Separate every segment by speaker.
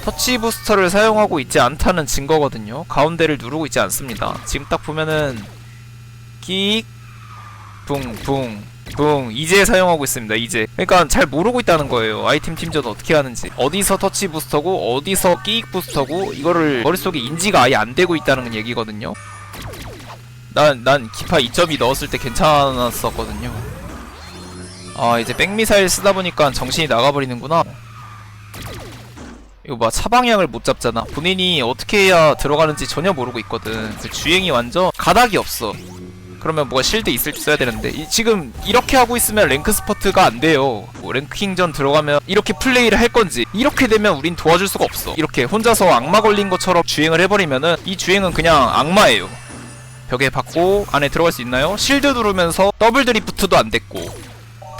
Speaker 1: 터치 부스터를 사용하고 있지 않다는 증거거든요. 가운데를 누르고 있지 않습니다. 지금 딱 보면은 끽 붕붕 붕 이제 사용하고 있습니다. 이제 그러니까 잘 모르고 있다는 거예요. 아이템 팀전 어떻게 하는지 어디서 터치 부스터고 어디서 끼익 부스터고 이거를 머릿속에 인지가 아예 안 되고 있다는 얘기거든요. 난 난 기파 2.2 넣었을 때 괜찮았었거든요. 아 이제 백미사일 쓰다 보니까 정신이 나가버리는구나. 이거 봐 차방향을 못 잡잖아. 본인이 어떻게 해야 들어가는지 전혀 모르고 있거든. 그 주행이 완전 가닥이 없어. 그러면 뭐가 실드 있을 줄 써야 되는데 이- 지금 이렇게 하고 있으면 랭크 스퍼트가 안 돼요. 뭐 랭킹전 들어가면 이렇게 플레이를 할 건지 이렇게 되면 우린 도와줄 수가 없어. 이렇게 혼자서 악마 걸린 것처럼 주행을 해버리면은 이 주행은 그냥 악마예요. 벽에 받고 안에 들어갈 수 있나요? 실드 누르면서 더블 드리프트도 안 됐고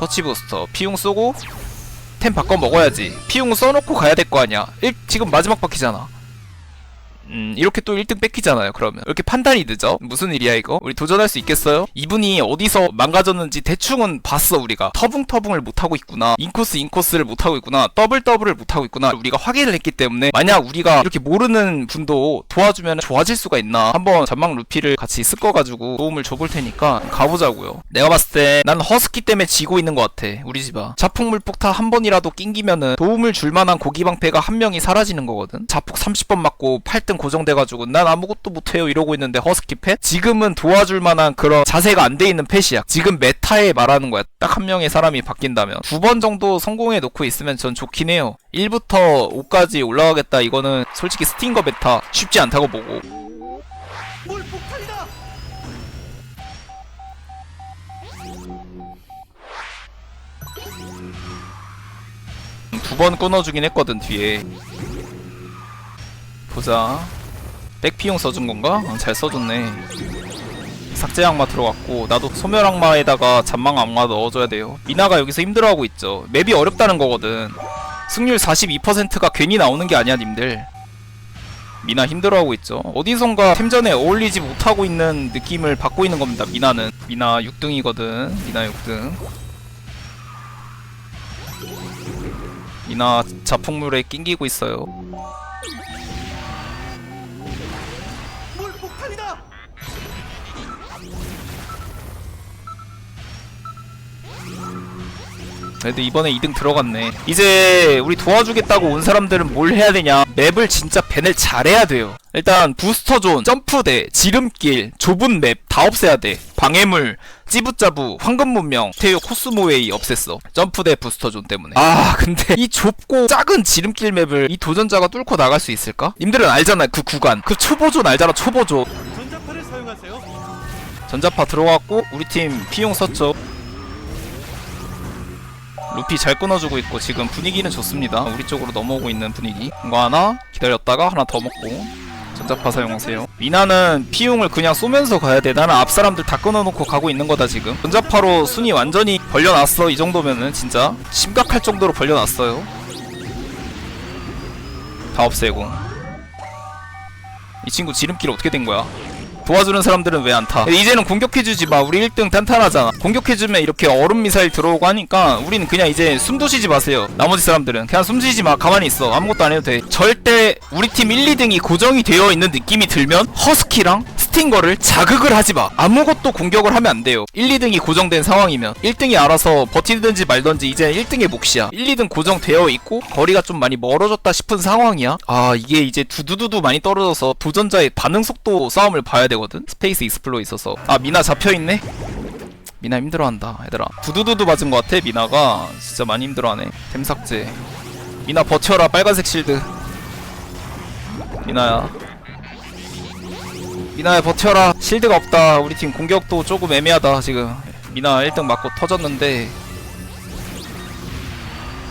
Speaker 1: 터치 부스터 피용 쏘고 템 바꿔 먹어야지. 피용 써놓고 가야 될 거 아니야. 일, 지금 마지막 바퀴잖아 음 이렇게 또 1등 뺏기잖아요 그러면. 왜 이렇게 판단이 늦어? 무슨 일이야 이거? 우리 도전할 수 있겠어요? 이분이 어디서 망가졌는지 대충은 봤어 우리가. 터붕터붕을 못하고 있구나. 인코스 인코스를 못하고 있구나. 더블 더블을 못하고 있구나. 우리가 확인을 했기 때문에. 만약 우리가 이렇게 모르는 분도 도와주면 좋아질 수가 있나? 한번 전망 루피를 같이 섞어가지고 도움을 줘볼 테니까 가보자고요. 내가 봤을 때 난 허스키 때문에 지고 있는 것 같아 우리 집아. 자폭 물폭탄 한 번이라도 낑기면은 도움을 줄 만한 고기방패가 한 명이 사라지는 거거든. 자폭 30번 맞고 8등 고정돼가지고 난 아무것도 못해요 이러고 있는데 허스키 펫? 지금은 도와줄 만한 그런 자세가 안 돼 있는 펫이야. 지금 메타에 말하는 거야. 딱 한 명의 사람이 바뀐다면. 두 번 정도 성공해 놓고 있으면 전 좋긴 해요. 1부터 5까지 올라가겠다 이거는 솔직히 스팅거 메타 쉽지 않다고 보고.
Speaker 2: 물폭탄이다.
Speaker 1: 두번 끊어주긴 했거든 뒤에 보자. 백피용 써준 건가? 어, 잘 써줬네. 삭제 악마 들어갔고 나도 소멸 악마에다가 잔망 악마 넣어줘야 돼요. 미나가 여기서 힘들어하고 있죠. 맵이 어렵다는 거거든. 승률 42%가 괜히 나오는 게 아니야 님들. 미나 힘들어하고 있죠. 어디선가 템전에 어울리지 못하고 있는 느낌을 받고 있는 겁니다 미나는. 미나 6등이거든. 미나 6등. 미나 자폭물에 낑기고 있어요 그래도 이번에 2등 들어갔네. 이제 우리 도와주겠다고 온 사람들은 뭘 해야 되냐? 맵을 진짜 밴을 잘해야 돼요. 일단 부스터존, 점프대, 지름길, 좁은 맵 다 없애야 돼. 방해물, 찌부짜부, 황금문명, 테요 코스모웨이 없앴어. 점프대 부스터존 때문에. 아 근데 이 좁고 작은 지름길 맵을 이 도전자가 뚫고 나갈 수 있을까? 님들은 알잖아요 그 구간. 그 초보존 알잖아 초보존.
Speaker 2: 전자파를 사용하세요.
Speaker 1: 전자파 들어왔고 우리 팀 피용 썼죠. 루피 잘 끊어주고 있고 지금 분위기는 좋습니다. 우리 쪽으로 넘어오고 있는 분위기. 이거 하나 기다렸다가 하나 더 먹고 전자파 사용하세요. 미나는 피용을 그냥 쏘면서 가야 돼. 나는 앞 사람들 다 끊어놓고 가고 있는 거다 지금. 전자파로 순위 완전히 벌려놨어. 이 정도면은 진짜 심각할 정도로 벌려놨어요. 다 없애고. 이 친구 지름길 어떻게 된 거야? 도와주는 사람들은 왜 안 타? 이제는 공격해주지 마. 우리 1등 탄탄하잖아. 공격해주면 이렇게 얼음 미사일 들어오고 하니까 우리는 그냥 이제 숨도 쉬지 마세요. 나머지 사람들은 그냥 숨 쉬지 마. 가만히 있어. 아무것도 안 해도 돼. 절대 우리 팀 1, 2등이 고정이 되어 있는 느낌이 들면 허스키랑 스팅거를 자극을 하지 마. 아무것도 공격을 하면 안 돼요. 1, 2등이 고정된 상황이면 1등이 알아서 버티든지 말든지 이제 1등의 몫이야. 1, 2등 고정되어 있고 거리가 좀 많이 멀어졌다 싶은 상황이야. 아 이게 이제 두두두두 많이 떨어져서 도전자의 반응 속도 싸움을 봐야 되거든. 스페이스 익스플로에 있어서 아 미나 잡혀 있네. 미나 힘들어한다 얘들아. 두두두두 맞은 것 같아 미나가 진짜 많이 힘들어하네. 템 삭제. 미나 버텨라 빨간색 실드. 미나야. 미나야 버텨라. 실드가 없다. 우리 팀 공격도 조금 애매하다 지금. 미나 1등 맞고 터졌는데.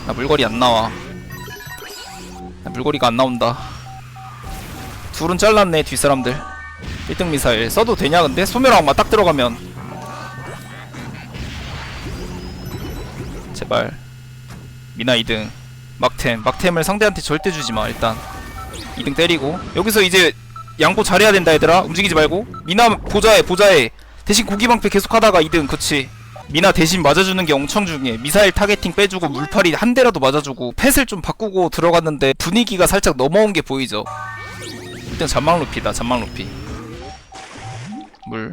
Speaker 1: 나 물거리 안 나와. 나 물거리가 안 나온다. 둘은 잘랐네 뒷사람들. 1등 미사일. 써도 되냐 근데? 소멸 악마 딱 들어가면. 제발. 미나 2등. 막템. 막템을 상대한테 절대 주지마 일단. 2등 때리고. 여기서 이제 양보 잘해야 된다 얘들아. 움직이지 말고. 미나 보자해 보자해. 대신 고기방패 계속 하다가 2등 그치? 미나 대신 맞아주는 게 엄청 중요해. 미사일 타겟팅 빼주고 물파리 한 대라도 맞아주고 펫을 좀 바꾸고 들어갔는데 분위기가 살짝 넘어온 게 보이죠? 일단 잔망 루피다 잔망 루피. 물.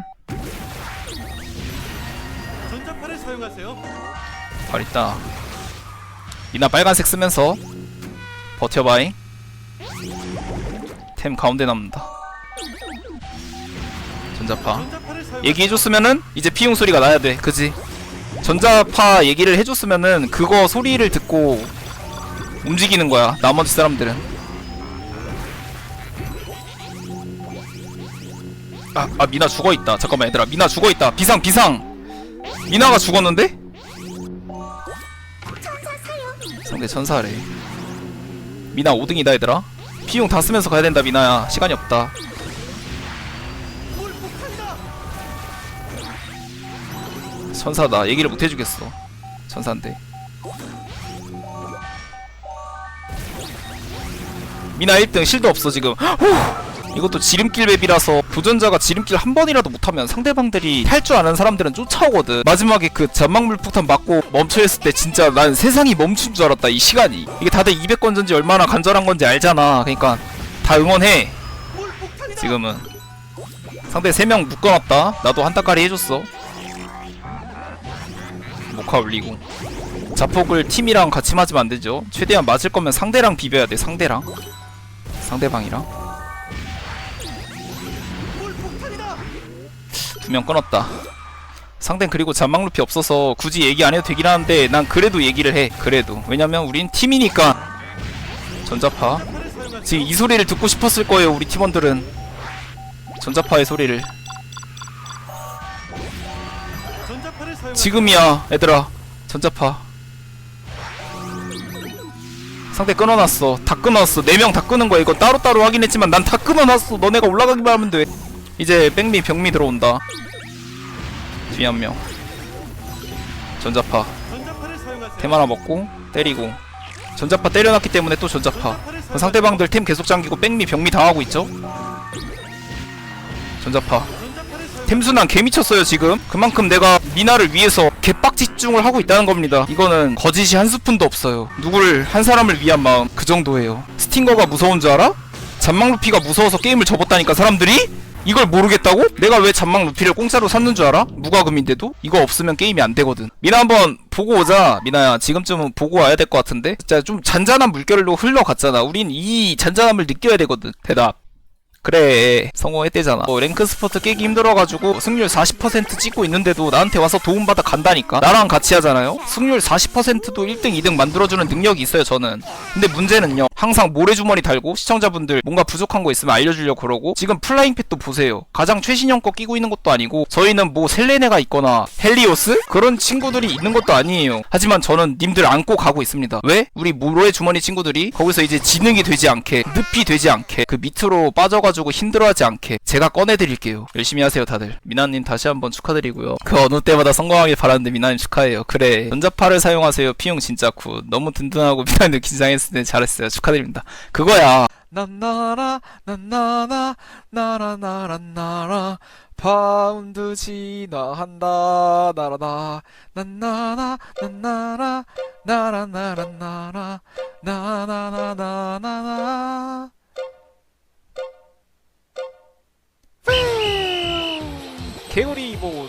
Speaker 2: 전자파를 사용하세요.
Speaker 1: 발 있다. 미나 빨간색 쓰면서 버텨봐잉 템 가운데 남는다. 전자파. 얘기해줬으면은 이제 피용 소리가 나야 돼 그지? 전자파 얘기를 해줬으면은 그거 소리를 듣고 움직이는 거야 나머지 사람들은. 아, 아 미나 죽어있다. 잠깐만 얘들아. 미나 죽어있다. 비상 비상! 미나가 죽었는데? 상대 천사래. 미나 5등이다 얘들아 피용 다 쓰면서 가야 된다 미나야. 시간이 없다. 천사다. 얘기를 못 해주겠어. 천사인데. 미나 1등. 실드 없어 지금. 후! 이것도 지름길 맵이라서 도전자가 지름길 한 번이라도 못하면 상대방들이 탈줄 아는 사람들은 쫓아오거든. 마지막에 그 잔망물 폭탄 맞고 멈춰있을 때 진짜 난 세상이 멈춘 줄 알았다 이 시간이. 이게 다들 200건 전지 얼마나 간절한 건지 알잖아. 그러니까 다 응원해. 지금은. 상대 3명 묶어놨다. 나도 한타까리 해줬어. 모카 올리고. 자폭을 팀이랑 같이 맞으면 안되죠. 최대한 맞을 거면 상대랑 비벼야 돼 상대랑. 상대방이랑 두 명 끊었다. 상대는 그리고 잔망 루피 없어서 굳이 얘기 안 해도 되긴 하는데 난 그래도 얘기를 해 그래도. 왜냐면 우린 팀이니까. 전자파. 지금 이 소리를 듣고 싶었을 거예요 우리 팀원들은. 전자파의 소리를. 지금이야 얘들아. 전자파. 상대 끊어놨어. 다 끊어놨어. 4명 다 끊은 거야. 이거 따로따로 확인했지만 난 다 끊어놨어. 너네가 올라가기만 하면 돼 이제 백미 병미 들어온다. 뒤에 한명. 전자파. 템 하나 먹고 때리고. 전자파 때려놨기 때문에 또 전자파. 상대방들 템 계속 잠기고 백미 병미 당하고 있죠? 전자파. 템순환 개 미쳤어요 지금. 그만큼 내가 미나를 위해서 개빡 집중을 하고 있다는 겁니다. 이거는 거짓이 한 스푼도 없어요. 누구를 한 사람을 위한 마음. 그 정도예요. 스팅거가 무서운 줄 알아? 잔망 루피가 무서워서 게임을 접었다니까 사람들이? 이걸 모르겠다고? 내가 왜 잔망 루피를 공짜로 샀는 줄 알아? 무과금인데도? 이거 없으면 게임이 안 되거든 미나 한번 보고 오자 미나야 지금쯤은 보고 와야 될 것 같은데 진짜 좀 잔잔한 물결로 흘러갔잖아 우린 이 잔잔함을 느껴야 되거든 대답 그래 성공했대잖아. 뭐 랭크 스포트 깨기 힘들어가지고 승률 40% 찍고 있는데도 나한테 와서 도움받아 간다니까? 나랑 같이 하잖아요? 승률 40%도 1등 2등 만들어주는 능력이 있어요 저는. 근데 문제는요. 항상 모래주머니 달고 시청자분들 뭔가 부족한 거 있으면 알려주려고 그러고 지금 플라잉 팻도 보세요. 가장 최신형 거 끼고 있는 것도 아니고 저희는 뭐 셀레네가 있거나 헬리오스? 그런 친구들이 있는 것도 아니에요. 하지만 저는 님들 안고 가고 있습니다. 왜? 우리 모래주머니 친구들이 거기서 이제 지능이 되지 않게 늪이 되지 않게 그 밑으로 빠져가지고 힘들어하지 않게 제가 꺼내드릴게요. 열심히 하세요 다들. 미나님 다시 한번 축하드리고요. 그 어느 때마다 성공하길 바라는데 미나님 축하해요. 그래. 전자파를 사용하세요. 피용 진짜 굿. 너무 든든하고 미나님 긴장했을 때 잘했어요. 축하드립니다. 그거야. 난나라 난나나 나라 나라. 파운드 진화한다. 나라나. 난나나 난나라 나라 나라 나라. 나나나나나나 개구리 뭐